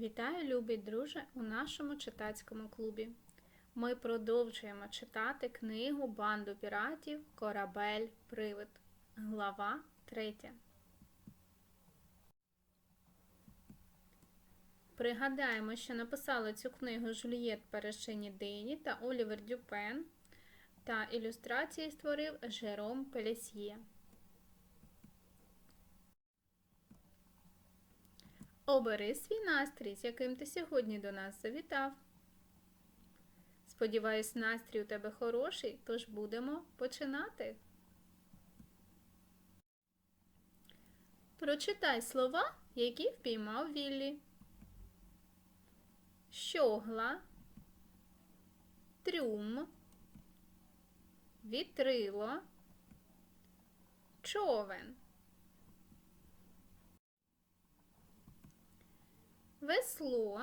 Вітаю, любий друже, у нашому читацькому клубі. Ми продовжуємо читати книгу Банду піратів Корабель Привид. Глава 3. Пригадаємо, що написали цю книгу Жюльєт Перешині Дині та Олівер Дюпен, та ілюстрації створив Жером Пелесьє. Обери свій настрій, з яким ти сьогодні до нас завітав. Сподіваюсь, настрій у тебе хороший, тож будемо починати. Прочитай слова, які впіймав Віллі. Щогла, трюм, вітрило, човен. Весло,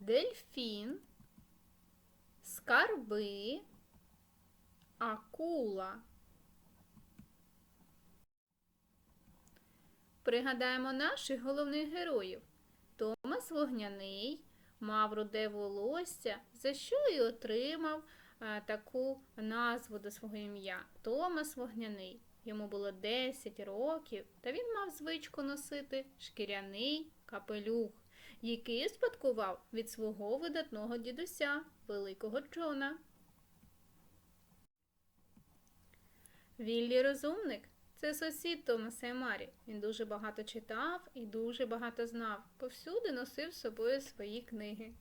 дельфін, скарби, акула. Пригадаємо наших головних героїв. Томас Вогняний мав руде волосся, за що і отримав таку назву до свого ім'я Томас Вогняний. Йому було 10 років, та він мав звичку носити шкіряний капелюх, який спадкував від свого видатного дідуся, великого Джона. Віллі розумник це сусід Томаса і Марі. Він дуже багато читав і дуже багато знав. Повсюди носив з собою свої книги.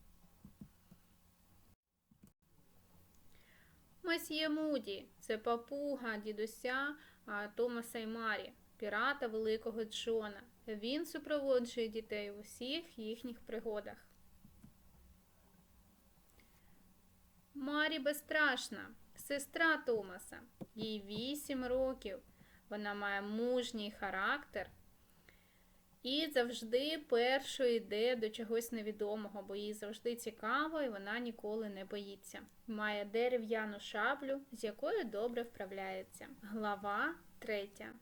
Месьє Муді це папуга дідуся Томаса і Марі, пірата великого Джона. Він супроводжує дітей в усіх їхніх пригодах. Марі безстрашна, сестра Томаса. Їй вісім років. Вона має мужній характер і завжди першою йде до чогось невідомого, бо їй завжди цікаво і вона ніколи не боїться. Має дерев'яну шаблю, з якою добре вправляється. Глава третя.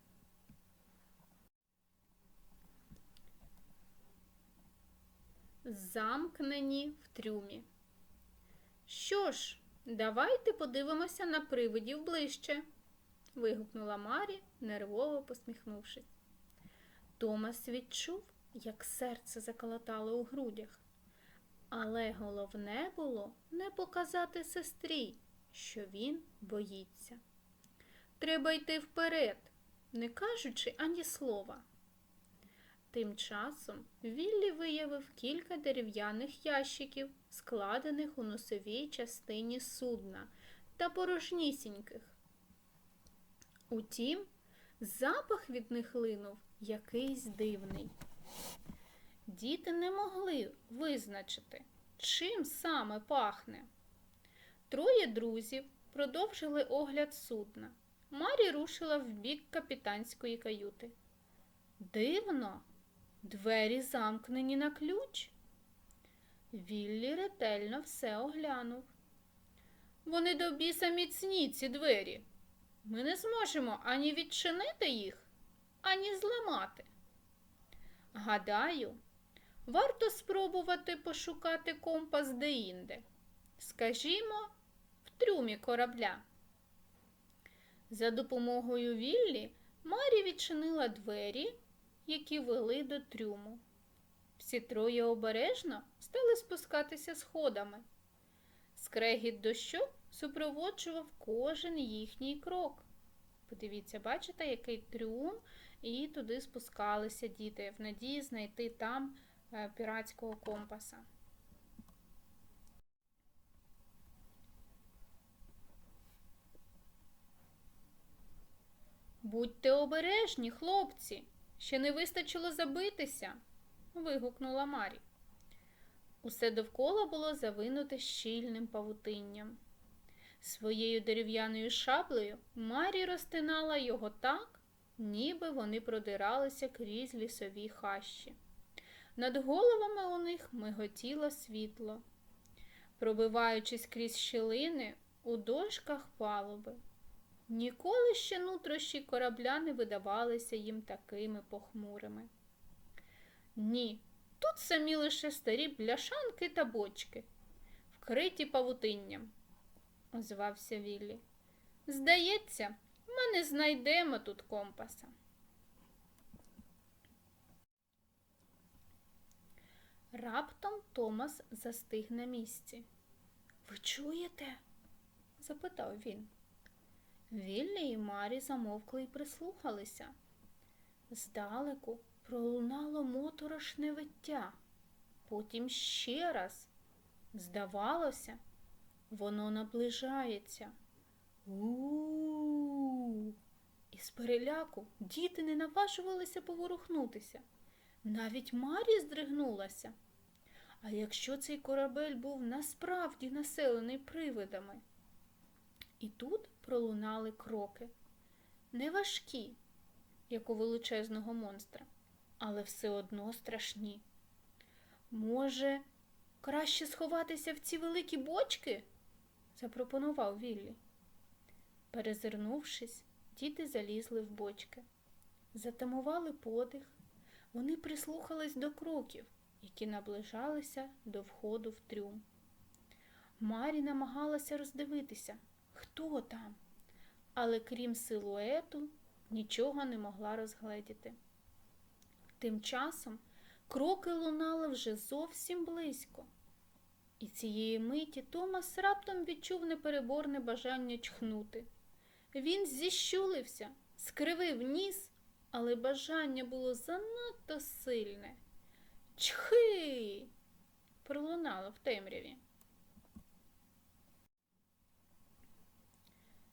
Замкнені в трюмі. Що ж, давайте подивимося на привидів ближче, вигукнула Марі, нервово посміхнувшись. Томас відчув, як серце заколотало у грудях. Але головне було не показати сестрі, що він боїться. Треба йти вперед, не кажучи ані слова. Тим часом Віллі виявив кілька дерев'яних ящиків, складених у носовій частині судна та порожнісіньких. Утім, запах від них линув якийсь дивний. Діти не могли визначити, чим саме пахне. Троє друзів продовжили огляд судна. Марі рушила в бік капітанської каюти. Дивно, двері замкнені на ключ. Віллі ретельно все оглянув. Вони до біса міцні, ці двері. Ми не зможемо ані відчинити їх, ані зламати. Гадаю, варто спробувати пошукати компас деінде. Скажімо, в трюмі корабля. За допомогою Віллі Марі відчинила двері, які вели до трюму. Всі троє обережно стали спускатися сходами. Скрегіт дощу супроводжував кожен їхній крок. Подивіться, бачите, який трюм, і туди спускалися діти в надії знайти там е, піратського компаса. Будьте обережні, хлопці, ще не вистачило забитися, вигукнула Марі. Усе довкола було завинуте щільним павутинням. Своєю дерев'яною шаблею Марі розтинала його так, ніби вони продиралися крізь лісові хащі. Над головами у них миготіло світло, пробиваючись крізь щілини у дошках палуби. Ніколи ще нутрощі корабля не видавалися їм такими похмурими. Ні, Тут самі лише старі бляшанки та бочки, вкриті павутинням, озвався Віллі. Здається, ми не знайдемо тут компаса. Раптом Томас застиг на місці. Ви чуєте? запитав він. Віллі і Марі замовкли і прислухалися. Здалеку пролунало моторошне виття, потім ще раз. Здавалося, воно наближається. У-у-у. Із переляку діти не наважувалися поворухнутися. Навіть Марі здригнулася. А якщо цей корабель був насправді населений привидами? І тут пролунали кроки. Не важкі, як у величезного монстра, але все одно страшні. Може, краще сховатися в ці великі бочки? запропонував Віллі. Перезирнувшись, діти залізли в бочки, затамували подих, вони прислухались до кроків, які наближалися до входу в трюм. Марі намагалася роздивитися, хто там, але крім силуету, нічого не могла розгледіти. Тим часом кроки лунали вже зовсім близько, і цієї миті Томас раптом відчув непереборне бажання чхнути. Він зіщулився, скривив ніс, але бажання було занадто сильне. Чхи. пролунало в темряві.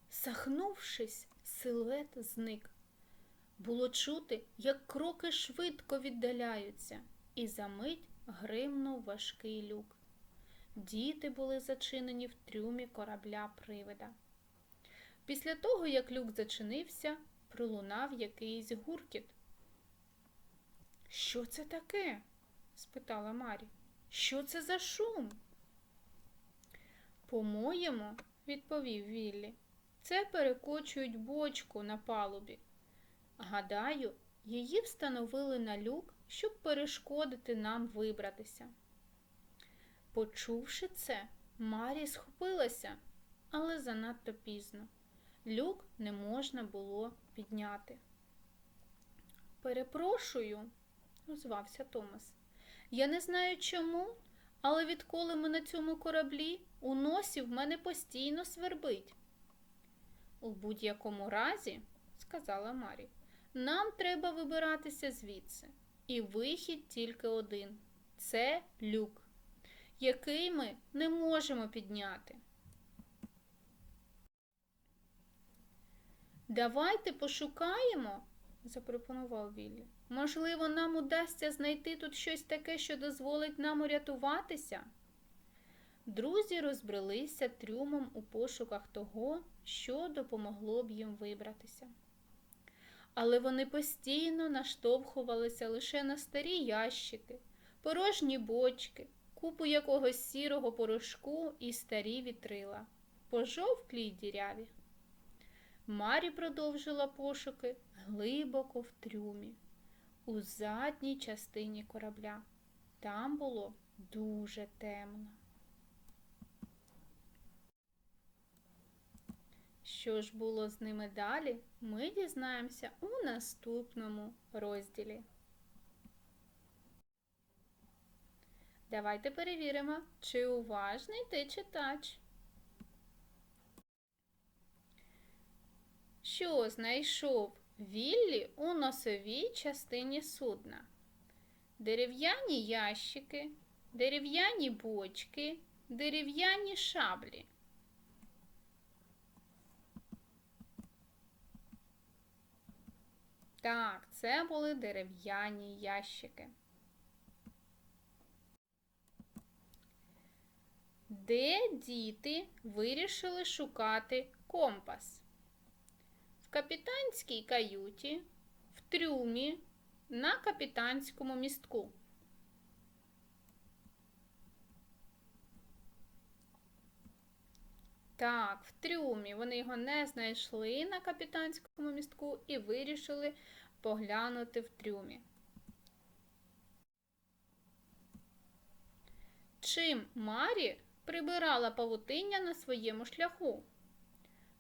Сахнувшись, силует зник. Було чути, як кроки швидко віддаляються, і за мить гримнув важкий люк. Діти були зачинені в трюмі корабля привида. Після того, як люк зачинився, пролунав якийсь гуркіт. Що це таке? спитала Марі. Що це за шум? По-моєму, відповів Віллі, це перекочують бочку на палубі. Гадаю, її встановили на люк, щоб перешкодити нам вибратися. Почувши це, Марі схопилася, але занадто пізно. Люк не можна було підняти. Перепрошую, озвався Томас. Я не знаю чому, але відколи ми на цьому кораблі, у носі в мене постійно свербить. У будь-якому разі, сказала Марі, нам треба вибиратися звідси. І вихід тільки один це люк, який ми не можемо підняти. Давайте пошукаємо, запропонував Віллі. Можливо, нам удасться знайти тут щось таке, що дозволить нам урятуватися. Друзі розбрелися трюмом у пошуках того, що допомогло б їм вибратися. Але вони постійно наштовхувалися лише на старі ящики, порожні бочки, купу якогось сірого порошку і старі вітрила, пожовклі й діряві. Марі продовжила пошуки глибоко в трюмі, у задній частині корабля. Там було дуже темно. Що ж було з ними далі, ми дізнаємося у наступному розділі. Давайте перевіримо, чи уважний ти читач. Що знайшов Віллі у носовій частині судна? Дерев'яні ящики, дерев'яні бочки, дерев'яні шаблі. Так, це були дерев'яні ящики. Де діти вирішили шукати компас? Капітанській каюті, в трюмі, на капітанському містку. Так, в трюмі вони його не знайшли на капітанському містку і вирішили поглянути в трюмі. Чим Марі прибирала павутиння на своєму шляху?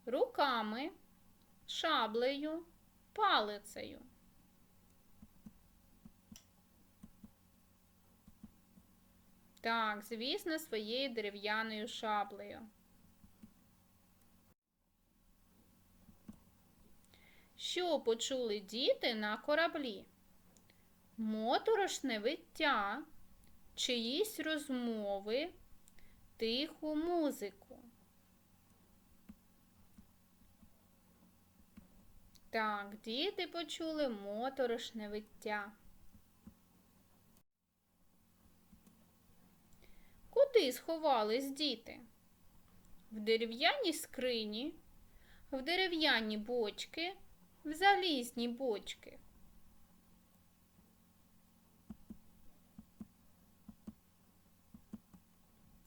Руками, шаблею, палицею. Так, звісно, своєю дерев'яною шаблею. Що почули діти на кораблі? Моторошне виття, чиїсь розмови, тиху музику. Так, діти почули моторошне виття. Куди сховались діти? В дерев'яній скрині, в дерев'яні бочки, в залізні бочки.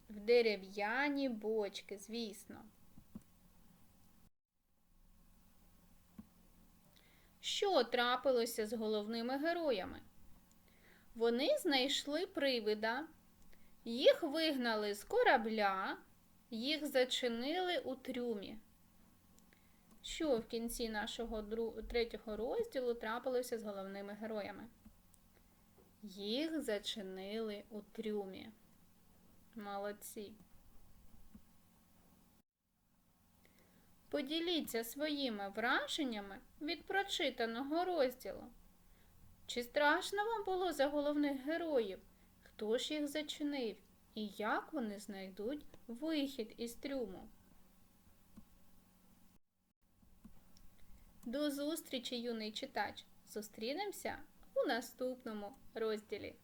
В дерев'яні бочки, звісно. Що трапилося з головними героями? Вони знайшли привида, їх вигнали з корабля, їх зачинили у трюмі. Що в кінці нашого третього розділу трапилося з головними героями? Їх зачинили у трюмі. Молодці. Поділіться своїми враженнями від прочитаного розділу. Чи страшно вам було за головних героїв? Хто ж їх зачинив? І як вони знайдуть вихід із трюму? До зустрічі, юний читач! Зустрінемося у наступному розділі.